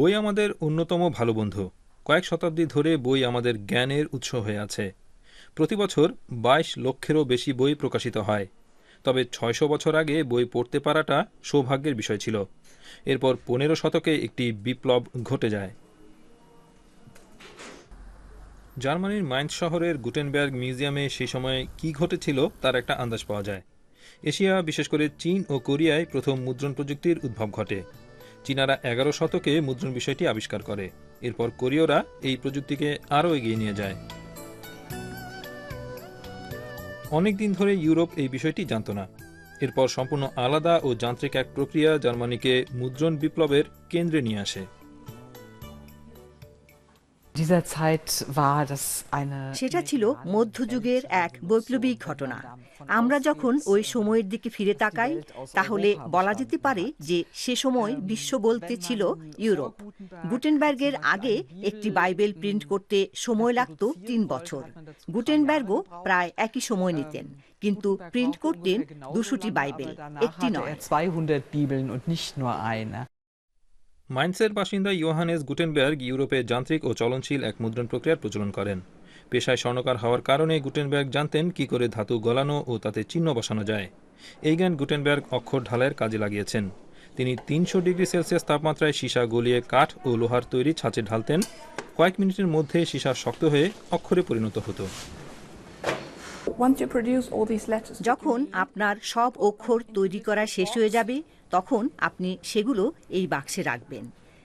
বই আমাদের অন্যতম ভালো বন্ধু। কয়েক শতাব্দী ধরে বই আমাদের জ্ঞানের উৎস হয়ে আছে। প্রতি বছর বাইশ লক্ষেরও বেশি বই প্রকাশিত হয়। তবে ছয়শো বছর আগে বই পড়তে পারাটা সৌভাগ্যের বিষয় ছিল। এরপর পনেরো শতকে একটি বিপ্লব ঘটে যায়। জার্মানির মাইন্স শহরের গুটেনবার্গ মিউজিয়ামে সেই সময় কী ঘটেছিল তার একটা আন্দাজ পাওয়া যায়। এশিয়া, বিশেষ করে চীন ও কোরিয়ায় প্রথম মুদ্রণ প্রযুক্তির উদ্ভব ঘটে। চীনারা এগারো শতকে মুদ্রণ বিষয়টি আবিষ্কার করে। এরপর কোরীয়রা এই প্রযুক্তিকে আরও এগিয়ে নিয়ে যায়। অনেক দিন ধরে ইউরোপ এই বিষয়টি জানত না। এরপর সম্পূর্ণ আলাদা ও যান্ত্রিক এক প্রক্রিয়া জার্মানিকে মুদ্রণ বিপ্লবের কেন্দ্রে নিয়ে আসে। সেটা ছিল মধ্যযুগের এক বৈপ্লবিক ঘটনা। আমরা যখন ওই সময়ের দিকে ফিরে তাকাই তাহলে বলা যেতে পারে যে সে সময় বিশ্ব বলতে ছিল ইউরোপ। গুটেনবার্গের আগে একটি বাইবেল প্রিন্ট করতে সময় লাগত তিন বছর। গুটেনবার্গও প্রায় একই সময় নিতেন। কিন্তু প্রিন্ট করতেন দুশোটি বাইবেল একটি নয়। মাইন্সের বাসিন্দা ইয়োহানেস গুটেনবার্গ ইউরোপে যান্ত্রিক ও চলনশীল এক মুদ্রণ প্রক্রিয়ার প্রচলন করেন। পেশায় স্বর্ণকার হওয়ার কারণে গুটেনবার্গ জানতেন কি করে ধাতু গলানো ও তাতে চিহ্ন বসানো যায়। এই জ্ঞান গুটেনবার্গ অক্ষর ঢালাইয়ের কাজে লাগিয়েছেন। তিনি তিনশো ডিগ্রি সেলসিয়াস তাপমাত্রায় সীসা গলিয়ে কাঠ ও লোহার তৈরি ছাঁচে ঢালতেন। কয়েক মিনিটের মধ্যে সীসা শক্ত হয়ে অক্ষরে পরিণত হতো। যখন আপনার সব অক্ষর তৈরি করা শেষ হয়ে যাবে তখন আপনি সেগুলো এই বাক্সে রাখবেন।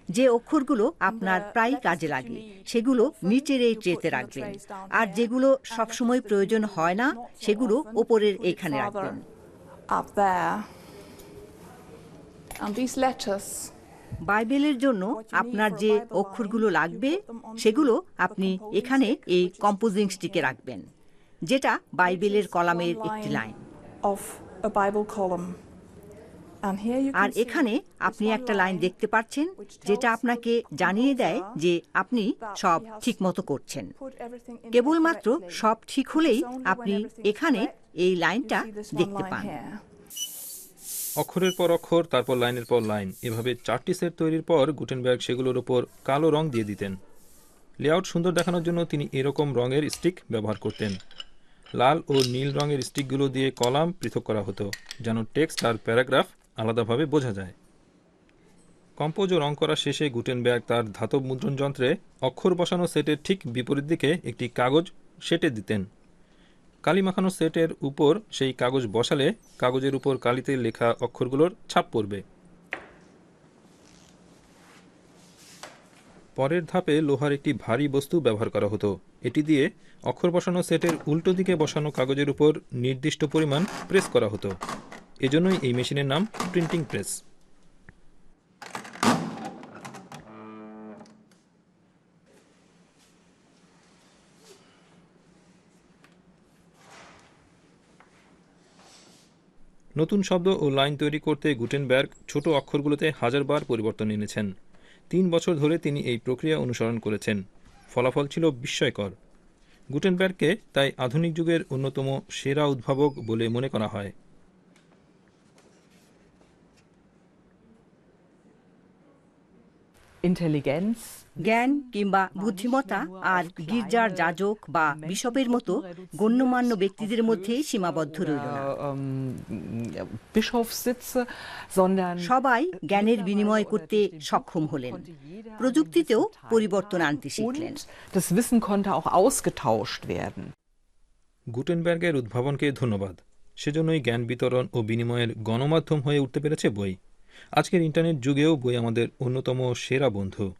যে অক্ষরগুলো আপনার প্রায় কাজে লাগে সেগুলো নিচের এই ট্রেতে রাখবেন। আর যেগুলো সবসময় প্রয়োজন হয় না সেগুলো ওপরের এইখানে রাখবেন। বাইবেলের জন্য আপনার যে অক্ষরগুলো লাগবে সেগুলো আপনি এখানে এই কম্পোজিং স্টিকে রাখবেন। যেটা বাইবেলের কলামের একটি লাইন। আর এখানে আপনি একটা লাইন দেখতে পাচ্ছেন যেটা আপনাকে জানিয়ে দেয় যে আপনি সব ঠিকমতো করছেন। কেবলমাত্র সব ঠিক হলেই আপনি এখানে এই লাইনটা দেখতে পান। অক্ষরের পর অক্ষর তারপর লাইনের পর লাইন। এভাবে চারটি সেট তৈরির পর গুটেনবার্গ সেগুলোর ওপর কালো রং দিয়ে দিতেন। লেআউট সুন্দর দেখানোর জন্য তিনি এরকম রঙের স্টিক ব্যবহার করতেন। লাল ও নীল রঙের স্টিকগুলো দিয়ে কলাম পৃথক করা হতো, যেন টেক্সট আর প্যারাগ্রাফ আলাদাভাবে বোঝা যায়। কম্পোজ ও রং করা শেষে গুটেনবার্গ তার ধাতব মুদ্রণ যন্ত্রে অক্ষর বসানো সেটের ঠিক বিপরীত দিকে একটি কাগজ সেটে দিতেন। কালি মাখানো সেটের উপর সেই কাগজ বসালে কাগজের উপর কালিতে লেখা অক্ষরগুলোর ছাপ পড়বে। পরের ধাপে লোহার একটি ভারী বস্তু ব্যবহার করা হতো। এটি দিয়ে অক্ষর বসানো সেটের উল্টো দিকে বসানো কাগজের উপর নির্দিষ্ট পরিমাণ প্রেস করা হতো। এজন্যই এই মেশিনের নাম প্রিন্টিং প্রেস। নতুন শব্দ ও লাইন তৈরি করতে গুটেনবার্গ ছোট অক্ষরগুলোতে হাজারবার পরিবর্তন এনেছেন। তিন বছর ধরে তিনি এই প্রক্রিয়া অনুসরণ করেছেন। ফলাফল ছিল বিস্ময়কর। গুটেনবার্গকে তাই আধুনিক যুগের অন্যতম সেরা উদ্ভাবক বলে মনে করা হয়। Intelligenz, জ্ঞান কিংবা বুদ্ধিমত্তা আর গির্জার যাজক বা বিশপের মতো গণ্যমান্য ব্যক্তিদের মধ্যেই সীমাবদ্ধ রইল না। Bischofssitze, sondern সবাই জ্ঞানের বিনিময় করতে সক্ষম হলেন। প্রযুক্তিতেও পরিবর্তন আনতে শিখলেন। Und das Wissen konnte auch ausgetauscht werden. গুটেনবার্গের উদ্ভাবনকে ধন্যবাদ। সেজন্যই জ্ঞান বিতরণ ও বিনিময়ের গণমাধ্যম হয়ে উঠতে পেরেছে বই। আজকের ইন্টারনেট যুগেও বই আমাদের অন্যতম সেরা বন্ধু।